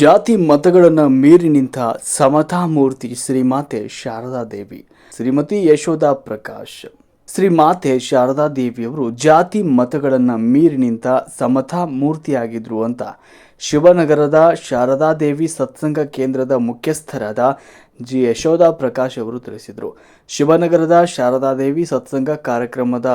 ಜಾತಿ ಮತಗಳನ್ನು ಮೀರಿ ನಿಂತ ಸಮತಾ ಮೂರ್ತಿ ಶ್ರೀಮಾತೆ ಶಾರದಾ ದೇವಿ, ಶ್ರೀಮತಿ ಯಶೋಧ ಪ್ರಕಾಶ್. ಶ್ರೀ ಮಾತೆ ಶಾರದಾ ದೇವಿಯವರು ಜಾತಿ ಮತಗಳನ್ನು ಮೀರಿ ನಿಂತ ಸಮತಾ ಮೂರ್ತಿಯಾಗಿದ್ರು ಅಂತ ಶಿವನಗರದ ಶಾರದಾ ದೇವಿ ಸತ್ಸಂಗ ಕೇಂದ್ರದ ಮುಖ್ಯಸ್ಥರಾದ ಜಿ ಯಶೋಧ ಪ್ರಕಾಶ್ ಅವರು ತಿಳಿಸಿದರು. ಶಿವನಗರದ ಶಾರದಾದೇವಿ ಸತ್ಸಂಗ ಕಾರ್ಯಕ್ರಮದ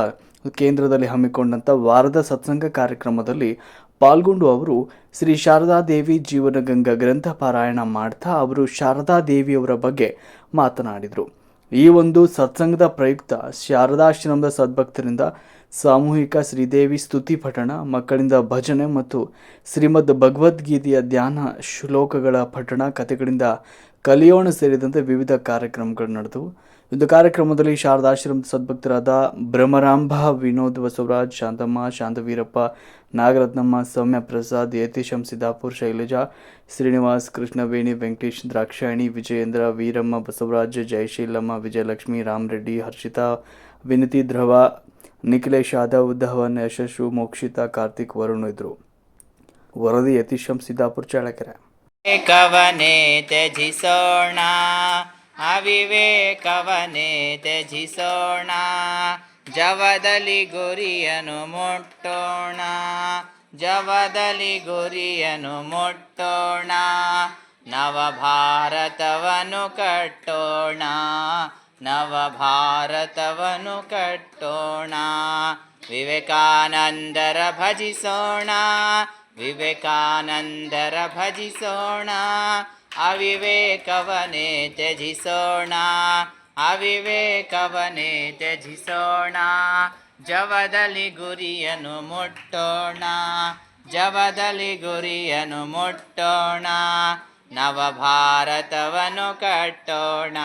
ಕೇಂದ್ರದಲ್ಲಿ ಹಮ್ಮಿಕೊಂಡಂಥ ವಾರದ ಸತ್ಸಂಗ ಕಾರ್ಯಕ್ರಮದಲ್ಲಿ ಪಾಲ್ಗೊಂಡು ಅವರು ಶ್ರೀ ಶಾರದಾ ದೇವಿ ಜೀವನಗಂಗಾ ಗ್ರಂಥ ಪಾರಾಯಣ ಮಾಡ್ತಾ ಅವರು ಶಾರದಾ ದೇವಿಯವರ ಬಗ್ಗೆ ಮಾತನಾಡಿದರು. ಈ ಒಂದು ಸತ್ಸಂಗದ ಪ್ರಯುಕ್ತ ಶಾರದಾಶ್ರಮದ ಸದ್ಭಕ್ತರಿಂದ ಸಾಮೂಹಿಕ ಶ್ರೀದೇವಿ ಸ್ತುತಿ ಪಠಣ, ಮಕ್ಕಳಿಂದ ಭಜನೆ ಮತ್ತು ಶ್ರೀಮದ್ ಭಗವದ್ಗೀತೆಯ ಧ್ಯಾನ ಶ್ಲೋಕಗಳ ಪಠಣ, ಕಥೆಗಳಿಂದ ಕಲಿಯೋಣ ಸೇರಿದಂತೆ ವಿವಿಧ ಕಾರ್ಯಕ್ರಮಗಳು ನಡೆದವು. ಒಂದು ಕಾರ್ಯಕ್ರಮದಲ್ಲಿ ಶಾರದಾಶ್ರಮದ ಸದ್ಭಕ್ತರಾದ ಭ್ರಮರಾಂಬ ವಿನೋದ್ ಬಸವರಾಜ್, ಶಾಂತಮ್ಮ, ಶಾಂತವೀರಪ್ಪ, ನಾಗರತ್ನಮ್ಮ, ಸೌಮ್ಯ ಪ್ರಸಾದ್ ಯತೀಶಂ ಸಿದ್ದಾಪುರ್ ಶೈಲಜಾ ಶ್ರೀನಿವಾಸ್, ಕೃಷ್ಣವೇಣಿ, ವೆಂಕಟೇಶ್, ದ್ರಾಕ್ಷಾಯಣಿ, ವಿಜಯೇಂದ್ರ, ವೀರಮ್ಮ ಬಸವರಾಜ್, ಜಯಶೀಲಮ್ಮ, ವಿಜಯಲಕ್ಷ್ಮಿ, ರಾಮರೆಡ್ಡಿ, ಹರ್ಷಿತಾ, ವಿನತಿ ಧ್ರುವ ನಿಖಿಲೇಶ್ ಯಾದವ್, ಧವನ್, ಯಶಸ್ಸು, ಮೋಕ್ಷಿತಾ, ಕಾರ್ತಿಕ್ ವರುಣ್ ಇದ್ರು. ವರದಿ ಯತೀಶಂ ಸಿದ್ದಾಪುರ್ ಚಳ್ಳಕೆರೆ ಕವನೆ ತ್ಯಜಿಸೋಣ. ಅವಿವೇಕವನೇ ತ್ಯಜಿಸೋಣ, ಜವದಲ್ಲಿ ಗುರಿಯನ್ನು ಮುಟ್ಟೋಣ, ಜವದಲ್ಲಿ ಗುರಿಯನ್ನು ಮುಟ್ಟೋಣ, ನವಭಾರತವನ್ನು ಕಟ್ಟೋಣ ನವಭಾರತವನ್ನು ಕಟ್ಟೋಣ, ವಿವೇಕಾನಂದರ ಭಜಿಸೋಣ ವಿವೇಕಾನಂದರ ಭಜಿಸೋಣ ಅವಿವೇಕವನೇ ತ್ಯಜಿಸೋಣ ಅವಿವೇಕವನೇ ತ್ಯಜಿಸೋಣ, ಜವದಲ್ಲಿ ಗುರಿಯನ್ನು ಮುಟ್ಟೋಣ, ಜವದಲ್ಲಿ ಗುರಿಯನ್ನು ಮುಟ್ಟೋಣ, ನವಭಾರತವನ್ನು ಕಟ್ಟೋಣ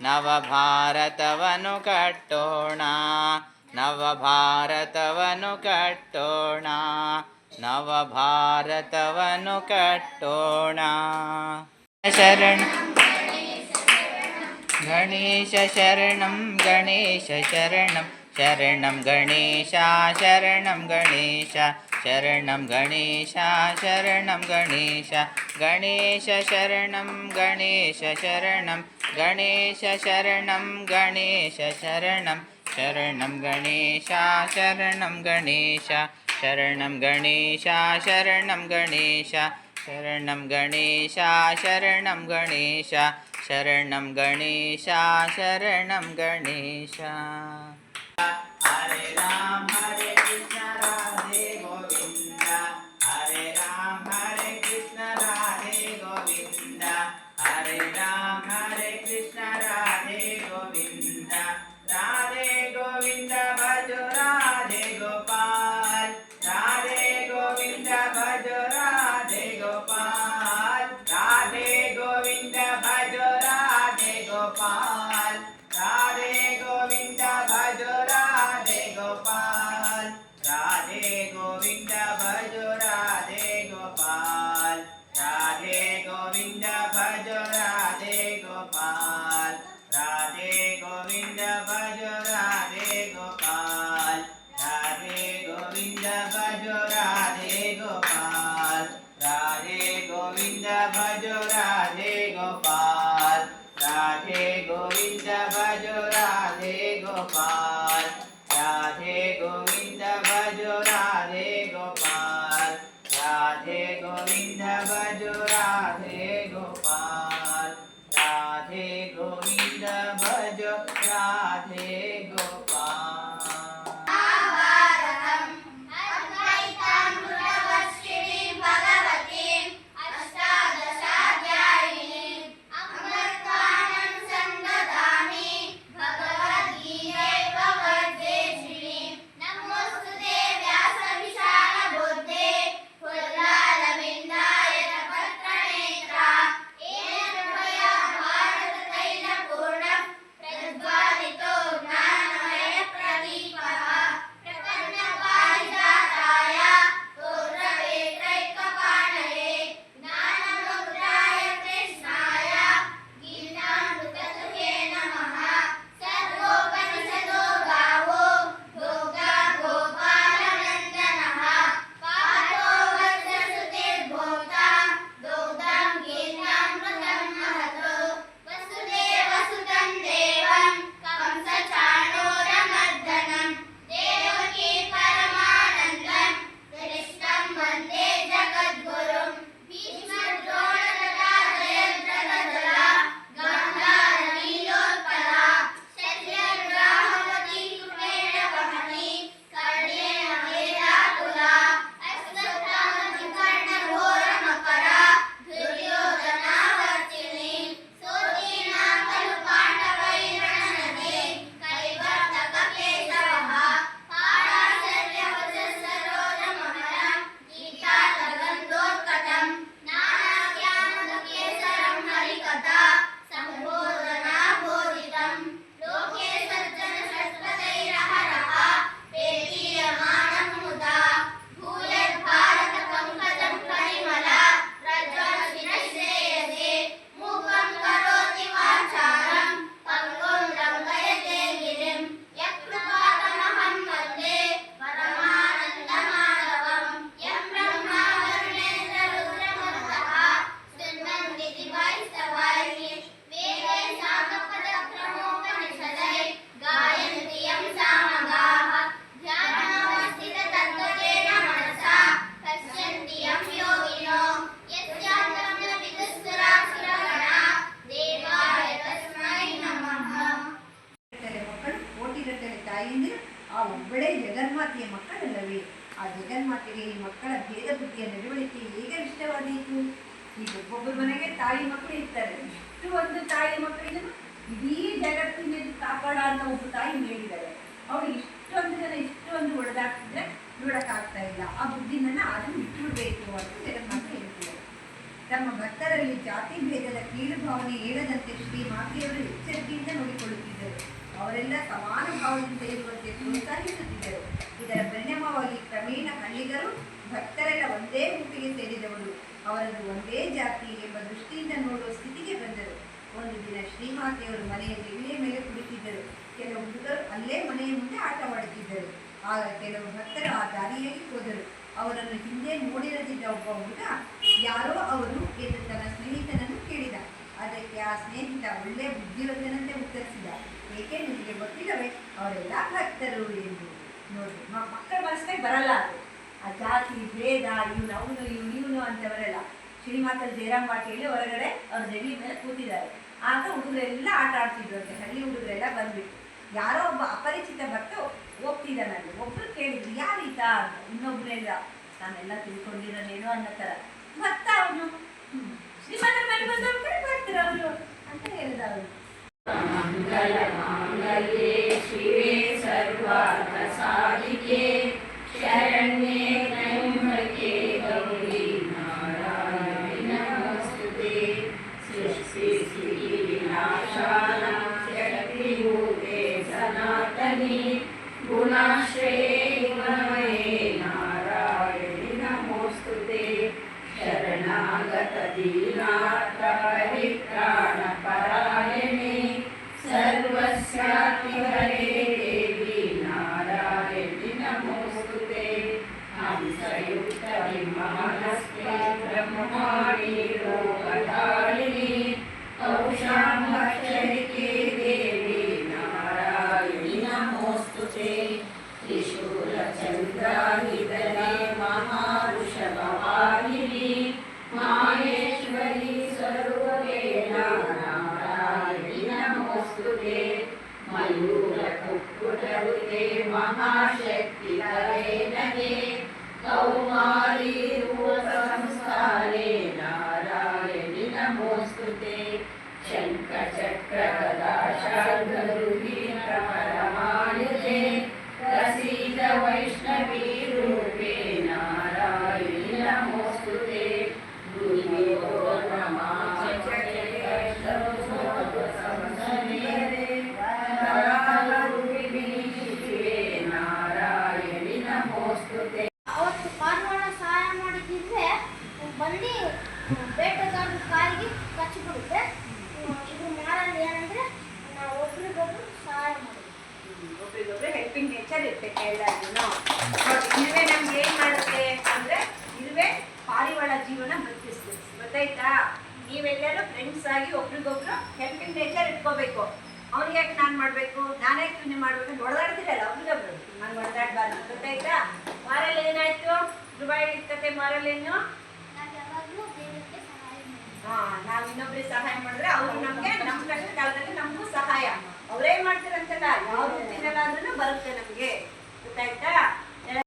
ನವಭಾರತವನ್ನು ಕಟ್ಟೋಣ ನವಭಾರತವನ್ನು ಕಟ್ಟೋಣ. नवभारतवनुकटोणा शरणं। गणेशशरणं गणेशचरणं शरणं गणेशा शरणं गणेश। शरणं गणेशा शरणं गणेश। गणेशचरणं गणेशचरणं गणेशशरणं गणेशचरणं शरणं गणेशः शरणं गणेशा। ശരണം ഗണേശ ശരണം ഗണേശ ശരണം ഗണേശ ശരണം ഗണേശ ശരണം ഗണേശ ശരണം ഗണേശ. ഹരേ രാം ഹരേ കൃഷ്ണ രാധേ ಜಗನ್ಮಾತೆಯ ಮಕ್ಕಳಲ್ಲವೇ? ಆ ಜಗನ್ಮಾತೆಗೆ ಈ ಮಕ್ಕಳ ಭೇದ ಬುದ್ಧಿಯ ನಡವಳಿಕೆ ಹೇಗೆ ಇಷ್ಟವಾದೀತು? ಈಗ ಒಬ್ಬೊಬ್ಬರ ಮನೆಗೆ ತಾಯಿ ಮಕ್ಕಳು ಇರ್ತಾರೆ. ಎಷ್ಟು ಒಂದು ತಾಯಿ ಮಕ್ಕಳಿಗೆ ಇಡೀ ಜಗತ್ತಿನಲ್ಲಿ ಕಾಪಾಡ ಅಂತ ಒಬ್ಬ ತಾಯಿ ಹೇಳಿದ್ದಾರೆ ಅವರು ಇಷ್ಟೊಂದು ಜನ ಇಷ್ಟೊಂದು ಒಳದಾಗ್ತಿದ್ರೆ ನೋಡಕ್ಕಾಗ್ತಾ ಇಲ್ಲ. ಆ ಬುದ್ಧಿನ ಅದನ್ನು ಬಿಟ್ಟುಬಿಡ್ಬೇಕು ಅಂತ ಜಗನ್ಮಾತೆ ಹೇಳ್ತಿದ್ದಾರೆ. ತಮ್ಮ ಭಕ್ತರಲ್ಲಿ ಜಾತಿ ಭೇದದ ಕೀಳು ಭಾವನೆ ಏಳದಂತೆ ಶ್ರೀ ಮಾತೆಯವರು ಎಚ್ಚರಿಕೆಯಿಂದ ನೋಡಿಕೊಳ್ಳುತ್ತಿದ್ದರು. ಅವರೆಲ್ಲ ಸಮಾನ ಭಾವದಿಂದ ಇರುವಂತೆ ಪ್ರೋತ್ಸಾಹಿಸುತ್ತಿದ್ದರು ಅವರನ್ನು ಒಂದೇ ಜಾತಿ ಎಂಬ ದೃಷ್ಟಿಯಿಂದ ನೋಡುವ ಸ್ಥಿತಿಗೆ ಬಂದರು. ಒಂದು ದಿನ ಶ್ರೀಮಾತೆಯವರು ಮನೆಯ ಜಗಲಿಯ ಮೇಲೆ ಕುಳಿತಿದ್ದರು. ಕೆಲವು ಹುಡುಗರು ಅಲ್ಲೇ ಮನೆಯ ಮುಂದೆ ಆಟವಾಡುತ್ತಿದ್ದರು. ಆಗ ಕೆಲವು ಭಕ್ತರು ಆ ದಾರಿಯಲ್ಲಿ ಹೋದರು. ಅವರನ್ನು ಹಿಂದೆ ನೋಡಿರದಿದ್ದ ಒಬ್ಬ ಹುಡುಗ, ಯಾರೋ ಅವರು? ಎಂದು ತನ್ನ ಸ್ನೇಹಿತನನ್ನು ಕೇಳಿದ. ಅದಕ್ಕೆ ಆ ಸ್ನೇಹಿತ ಒಳ್ಳೆ ಬುದ್ಧಿವಂತನಂತೆ ಉತ್ತರಿಸಿದ. ಏಕೆ ನಿಮಗೆ ಗೊತ್ತಿಲ್ಲವೇ? ಅವರೆಲ್ಲ ಭಕ್ತರು ಎಂದು. ನೋಡಿ ಮಕ್ಕಳ ಮನಸ್ಸಿಗೆ ಬರಲ್ಲ ಆ ಜಾತಿ ಭೇದ, ಇವನು, ಅವನು, ಇವನು ಇವನು ಅಂತವರೆಲ್ಲ ಶ್ರೀಮಾತ ಜಯರಾಮ್ ಪಾಟೀಲ್ ಹೊರಗಡೆ ಅವ್ರ ಜಗಲಿ ಮೇಲೆ ಕೂತಿದ್ದಾರೆ. ಆಗ ಹುಡುಗರೆಲ್ಲ ಆಟ ಆಡ್ತಿದ್ರು ಅಂತೆ ಹಳ್ಳಿ ಹುಡುಗರೆಲ್ಲ ಬಂದ್ಬಿಟ್ಟು ಯಾರೋ ಒಬ್ಬ ಅಪರಿಚಿತ ಭಕ್ತ ಹೋಗ್ತಿದ್ದಾನಲ್ಲಿ ಒಬ್ರು ಕೇಳಿದ್ರು ಯಾರೀತ ಅಂತ. ಇನ್ನೊಬ್ರು ಇಲ್ಲ ನಾನೆಲ್ಲ ತಿಳ್ಕೊಂಡಿರೋನೇನೋ ಅನ್ನೋ ಥರ. ಭಕ್ತ ಅವನು ಶ್ರೀಮಂತರ ಮನೆ ಬಂದವ್ರು ಬರ್ತಾರೆ ಅವರು? ಅಂತ ಹೇಳಿದ ಅವರು महाशक्ति कौमार ಕಾಲಿಗೆ ಕಚ್ಚಿಬಿಡುತ್ತೆ ಇದು ಮಾಡಲ್ಲ ಏನಂದ್ರೆ ನಾವು ಒಬ್ರಿಗೊಬ್ರು ಸಹಾಯ ಮಾಡೋದು ಒಬ್ರಿಗೊಬ್ರು ಹೆಲ್ಪಿಂಗ್ ನೇಚರ್ ಇರ್ತೈತೆ ಎಲ್ಲರಿಗೂ ನೋಡಿ ನಮ್ಗೆ ಏನ್ ಮಾಡುತ್ತೆ ಅಂದ್ರೆ ಇರುವೆ ಪಾರಿವಾಳ ಜೀವನ ಬದುಕಿಸ್ತದೆ ಗೊತ್ತಾಯ್ತಾ? ನೀವೆಲ್ಲರೂ ಫ್ರೆಂಡ್ಸ್ ಆಗಿ ಒಬ್ರಿಗೊಬ್ರು ಹೆಲ್ಪಿಂಗ್ ನೇಚರ್ ಇಟ್ಕೋಬೇಕು. ಅವ್ರಿಗೆ ಯಾಕೆ ನಾನು ಮಾಡಬೇಕು? ನಾನೇ ಇವನೇ ಮಾಡ್ಬೇಕು ಹೊಡೆದಾಡ್ತಿರಲ್ಲ ಒಬ್ರಿಗೊಬ್ರು. ನಾನು ಹೊಡೆದಾಡ್ಬಾರ್ದು ಗೊತ್ತಾಯ್ತಾ? ಮಾರಲ್ಲಿ ಏನಾಯ್ತು? ದುಬಾಯಿ ಇರ್ತತೆ ಮಾರಲ್ಲೇನು ನಾವು ಯಾವಾಗಲೂ ಬೇರೆಯವ್ರಿಗೆ ಸಹಾಯ ಮಾಡೋದು ಹಾ ನಾವ್ ಇನ್ನೊಬ್ರಿಗೆ ಸಹಾಯ ಮಾಡಿದ್ರೆ ಅವ್ರು ನಮ್ಗೆ, ನಮ್ ಕಷ್ಟ ಕಾಲದಲ್ಲಿ ನಮಗೂ ಸಹಾಯ. ಅವ್ರೇನ್ ಮಾಡ್ತಾರಂತಲ್ಲ? ಯಾವ ರೀತಿನಲ್ಲಾದ್ರೂ ಬರುತ್ತೆ ನಮ್ಗೆ. ಗೊತ್ತಾಯ್ತಾ?